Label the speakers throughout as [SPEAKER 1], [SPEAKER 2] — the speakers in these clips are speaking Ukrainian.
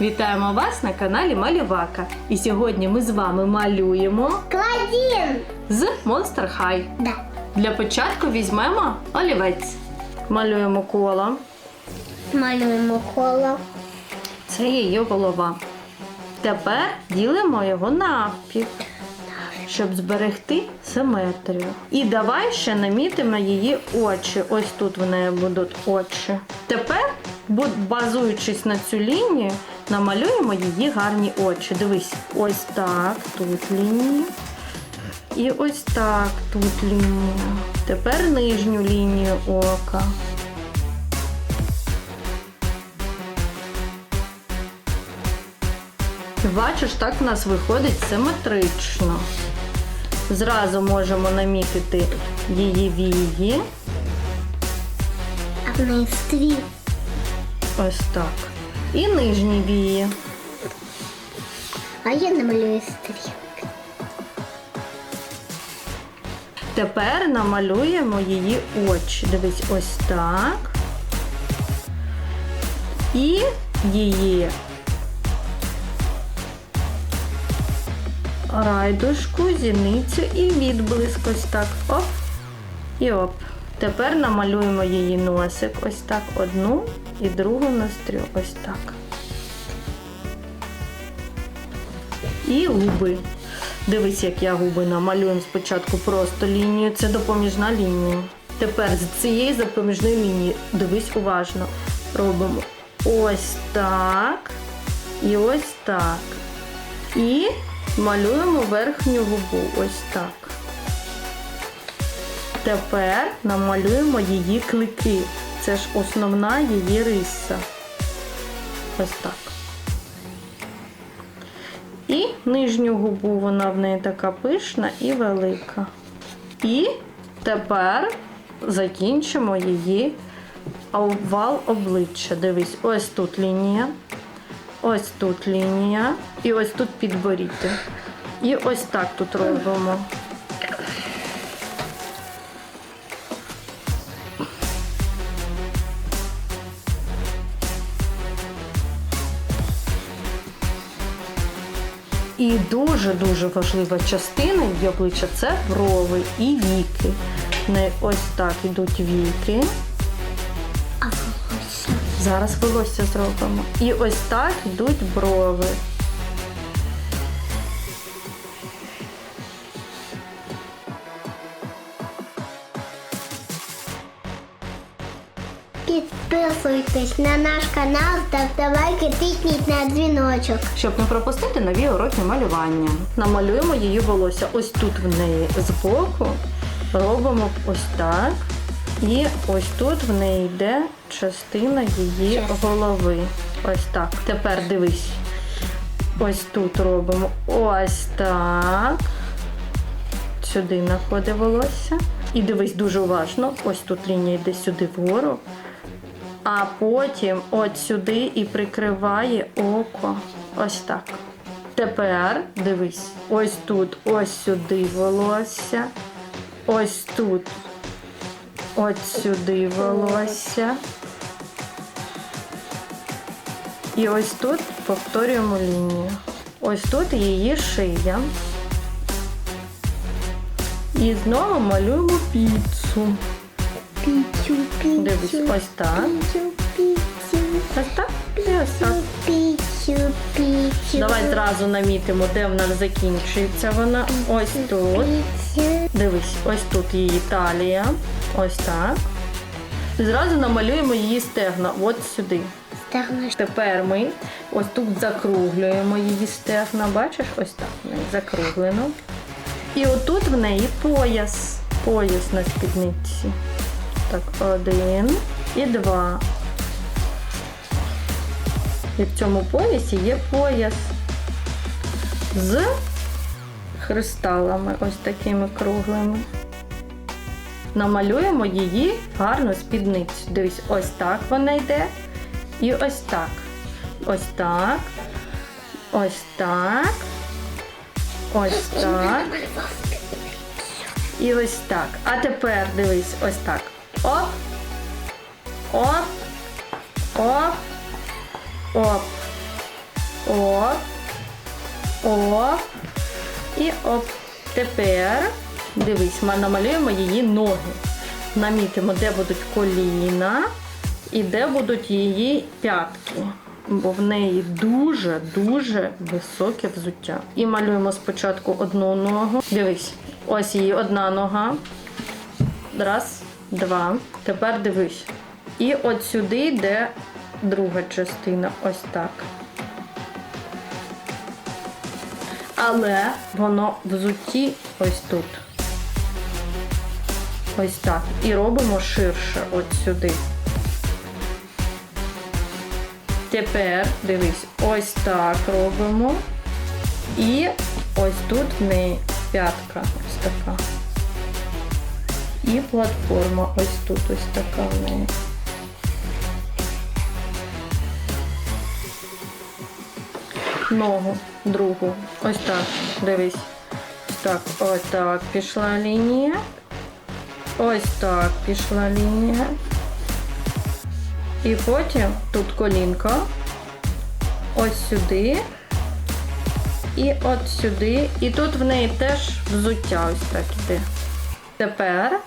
[SPEAKER 1] Вітаємо вас на каналі Малювака. І сьогодні ми з вами малюємо
[SPEAKER 2] Кладін.
[SPEAKER 1] з Monster High.
[SPEAKER 2] Да.
[SPEAKER 1] Для початку візьмемо олівець. Малюємо коло.
[SPEAKER 2] Малюємо коло.
[SPEAKER 1] Це її голова. Тепер ділимо його навпіл, щоб зберегти симетрію. І давай ще намітимо її очі. Ось тут в неї будуть очі. Тепер, базуючись на цю лінію, намалюємо її гарні очі. Дивись, ось так, тут лінія. І ось так, тут лінія. Тепер нижню лінію ока. Бачиш, так в нас виходить симетрично. Зразу можемо намітити її вії.
[SPEAKER 2] А в неї стріл.
[SPEAKER 1] Ось так. І нижні вії.
[SPEAKER 2] А я намалюю стріл.
[SPEAKER 1] Тепер намалюємо її очі. Дивись, ось так. І її райдушку, зіницю і відблиск. Ось так. Оп. І оп. Тепер намалюємо її носик. Ось так. Одну і другу ноздрю. Ось так. І губи. Дивись, як я губи намалюємо спочатку просто лінію. Це допоміжна лінія. Тепер з цієї допоміжної лінії дивись уважно. Робимо ось так і ось так. І малюємо верхню губу. Ось так. Тепер намалюємо її клики. Це ж основна її риса. Ось так. І нижню губу вона в неї така пишна і велика. І тепер закінчимо її овал обличчя. Дивись, ось тут лінія, ось тут лінія, і ось тут підборіддя. І ось так тут робимо. І дуже-дуже важлива частина її обличчя це брови і віки. Ось так йдуть віки.
[SPEAKER 2] А волосся.
[SPEAKER 1] Зараз волосся зробимо. І ось так йдуть брови.
[SPEAKER 2] Підписуйтесь на наш канал, ставте лайки, тисніть на дзвіночок.
[SPEAKER 1] Щоб не пропустити нові уроки малювання. Намалюємо її волосся. Ось тут в неї збоку. Робимо ось так. І ось тут в неї йде частина її голови. Ось так. Тепер дивись. Ось тут робимо ось так. Сюди находить волосся. І дивись дуже уважно. Ось тут лінія йде сюди вгору. А потім от сюди і прикриває око. Ось так. Тепер дивись, ось тут, ось сюди волосся. Ось тут. От сюди волосся. І ось тут повторюємо лінію. Ось тут її шия. І знову малюємо піцу.
[SPEAKER 2] Пічу, пічу.
[SPEAKER 1] Дивись, ось так.
[SPEAKER 2] Пічу, пічу.
[SPEAKER 1] Ось так і ось так.
[SPEAKER 2] Пічу, пічу.
[SPEAKER 1] Давай зразу намітимо, де в нас закінчується вона. Ось тут. Дивись, ось тут її талія. Ось так. І Зразу намалюємо її стегна. От сюди.
[SPEAKER 2] Стегно.
[SPEAKER 1] Тепер ми ось тут закруглюємо її стегна. Бачиш, ось так закруглено. І отут в неї пояс. Пояс на спідниці. Так, один і два. І в цьому поясі є пояс з кристалами, ось такими круглими. Намалюємо її гарну спідницю. Дивись, ось так вона йде. І ось так. Ось так. Ось так. Ось так. І ось так. А тепер дивись, ось так. Оп. Оп. Оп. Оп. Оп. Оп. І оп. Тепер, дивись, ми намалюємо її ноги. Намітимо, де будуть коліна і де будуть її п'ятки. Бо в неї дуже-дуже високе взуття. І малюємо спочатку одну ногу. Дивись, ось її одна нога. Раз, два. Тепер дивись. І от сюди йде друга частина. Ось так. Але воно взуті ось тут. Ось так. І робимо ширше от сюди. Тепер дивись, ось так робимо. І ось тут в неї п'ятка ось така. І платформа ось тут ось така в неї. Ногу другу. Ось так. Дивись. Так, ось так пішла лінія. Ось так пішла лінія. І потім тут колінка. Ось сюди. І от сюди. І тут в неї теж взуття ось так іде. Тепер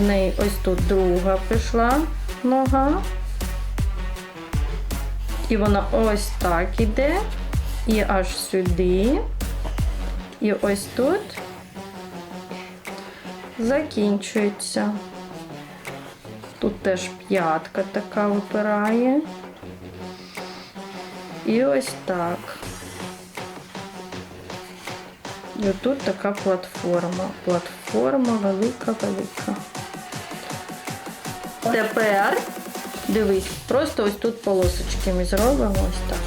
[SPEAKER 1] в неї ось тут друга пішла нога. І вона ось так іде. І аж сюди. І ось тут закінчується. Тут теж п'ятка така випирає. І ось так. І тут така платформа. Платформа велика-велика. Тепер, дивись, просто ось тут полосочки ми зробимо ось так.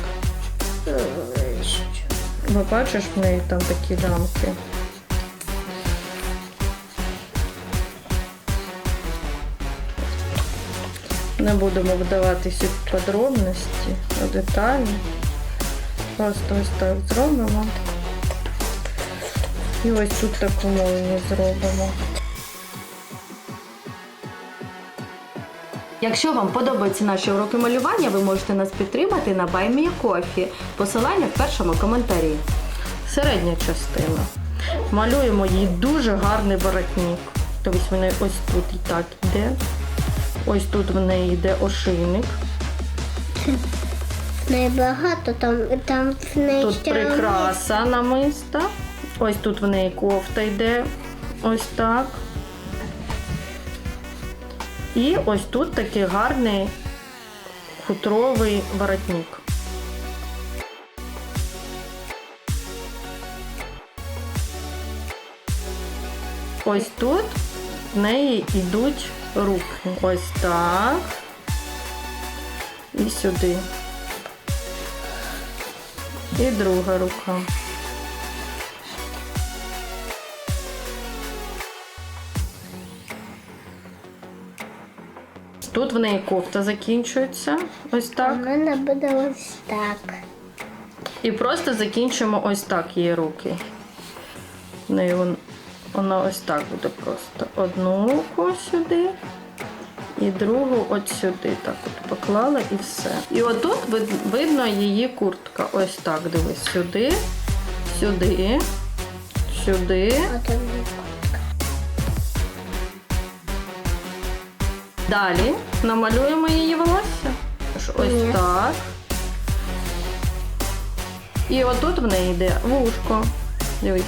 [SPEAKER 1] Ви бачиш, в неї там такі лямки. Не будемо вдаватися в подробності, у деталі. Просто ось так зробимо. І ось тут таку молнію зробимо.
[SPEAKER 3] Якщо вам подобаються наші уроки малювання, ви можете нас підтримати на BuyMeACoffee. Посилання в першому коментарі.
[SPEAKER 1] Середня частина. Малюємо їй дуже гарний воротник. Тобто в неї ось тут і так йде. Ось тут в неї йде ошийник.
[SPEAKER 2] Найбагато там, там в неї
[SPEAKER 1] Тут
[SPEAKER 2] ще
[SPEAKER 1] прикраса намиста. Ось тут в неї кофта йде. Ось так. І ось тут такий гарний хутровий воротник. Ось тут в неї йдуть руки. Ось так. І сюди. І друга рука. Тут в неї кофта закінчується. Ось так.
[SPEAKER 2] У мене буде ось так.
[SPEAKER 1] І просто закінчимо ось так її руки. В неї вон- вона ось так буде просто. Одну руку сюди. І другу от сюди. Так от поклала і все. І отут видно її куртка. Ось так, дивись, сюди, сюди, сюди. Далі намалюємо її волосся. Ось
[SPEAKER 2] Ні.
[SPEAKER 1] так. І отут в неї йде вушко. Дивись.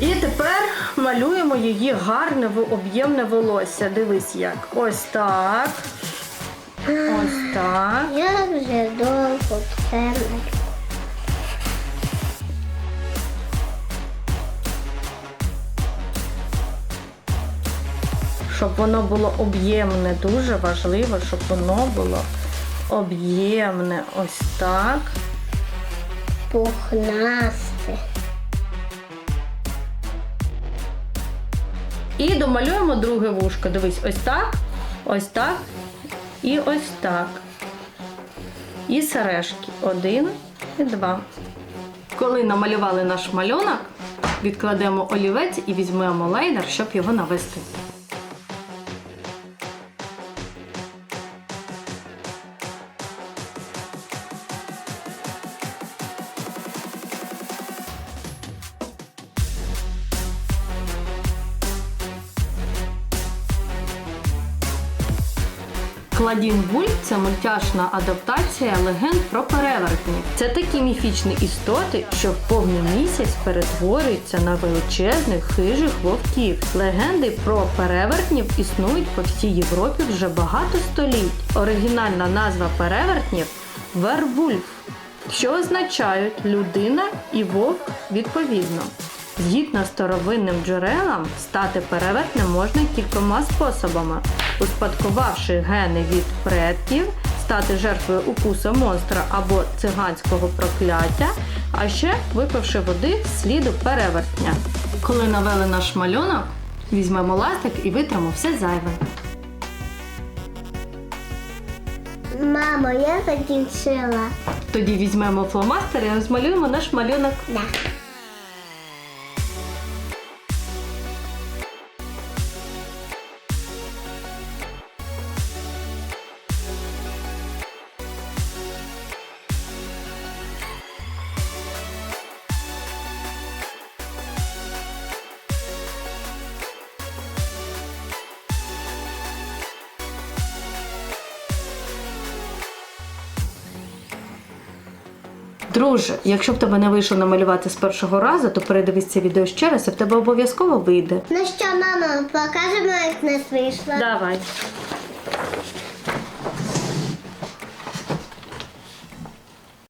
[SPEAKER 1] І тепер малюємо її гарне об'ємне волосся. Дивись як. Ось так. Ось так.
[SPEAKER 2] Я вже довго це
[SPEAKER 1] Щоб воно було об'ємне, дуже важливо, щоб воно було об'ємне. Ось так.
[SPEAKER 2] пухнасте.
[SPEAKER 1] І домалюємо друге вушко. Дивись, ось так, ось так і ось так. І сережки. Один і два.
[SPEAKER 3] Коли намалювали наш малюнок, відкладемо олівець і візьмемо лайнер, щоб його навести. Кладін Вульф це мультяшна адаптація легенд про перевертнів.
[SPEAKER 1] Це такі міфічні істоти, що в повний місяць перетворюються на величезних хижих вовків. Легенди про перевертнів існують по всій Європі вже багато століть. Оригінальна назва перевертнів вервульф, що означають людина і вовк відповідно. Згідно старовинним джерелам, стати перевертнем можна кількома способами: успадкувавши гени від предків, стати жертвою укусу монстра або циганського прокляття, а ще випивши води з сліду перевертня.
[SPEAKER 3] Коли навели наш малюнок, візьмемо ластик і витримо все зайве.
[SPEAKER 2] Мамо, я закінчила.
[SPEAKER 3] Тоді візьмемо фломастер і розмалюємо наш малюнок.
[SPEAKER 2] Да.
[SPEAKER 3] Друже, якщо б тебе не вийшло намалювати з першого разу, то передивись це відео ще раз і в тебе обов'язково вийде.
[SPEAKER 2] Ну що, мамо, покажемо, як в нас вийшло.
[SPEAKER 1] Давай.